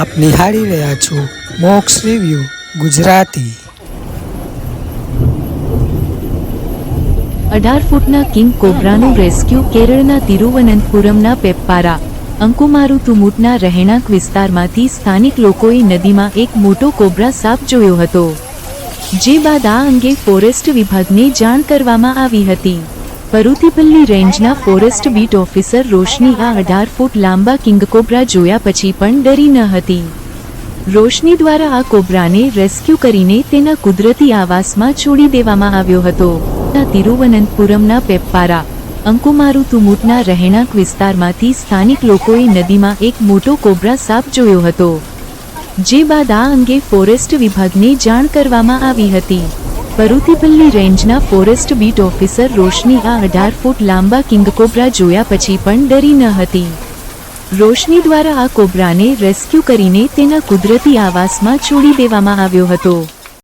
આપ નિહાળી રહ્યા છો મોક્ષ રિવ્યુ ગુજરાતી. અઢાર ફૂટના કિંગ કોબ્રાનું રેસ્ક્યુ કેરળના તિરુવનંતપુરમના પેપ્પારા, અંકુમારુ તુમુટના રહેણાંક વિસ્તારમાંથી સ્થાનિક લોકોએ નદીમાં એક મોટો કોબ્રા સાપ જોયો હતો. જે બાદ આ અંગે ફોરેસ્ટ વિભાગને જાણ કરવામાં આવી હતી. પરુતિપલ્લી રેન્જના ફોરેસ્ટ બીટ ઓફિસર રોશની આ અઢાર ફૂટ લાંબા કિંગ કોબ્રા જોયા પછી પણ ડરી ન હતી. રોશની દ્વારા આ કોબ્રાને રેસ્ક્યુ કરીને તેના કુદરતી આવાસમાં છોડી દેવામાં આવ્યો હતો. તિરુવનંતપુરમના પેપ્પારા, અંકુમારુ તુમુટના રહેણાંક વિસ્તારમાંથી સ્થાનિક લોકોએ નદીમાં એક મોટો કોબ્રા સાપ જોયો હતો. જે બાદ આ અંગે ફોરેસ્ટ વિભાગને જાણ કરવામાં આવી હતી. પરુતિપલ્લી રેન્જના ફોરેસ્ટ બીટ ઓફિસર રોશની આ અઢાર ફૂટ લાંબા કિંગ કોબ્રા જોયા પછી પણ ડરી ન હતી. રોશની દ્વારા આ કોબ્રાને રેસ્ક્યુ કરીને તેના કુદરતી આવાસમાં છોડી દેવામાં આવ્યો હતો.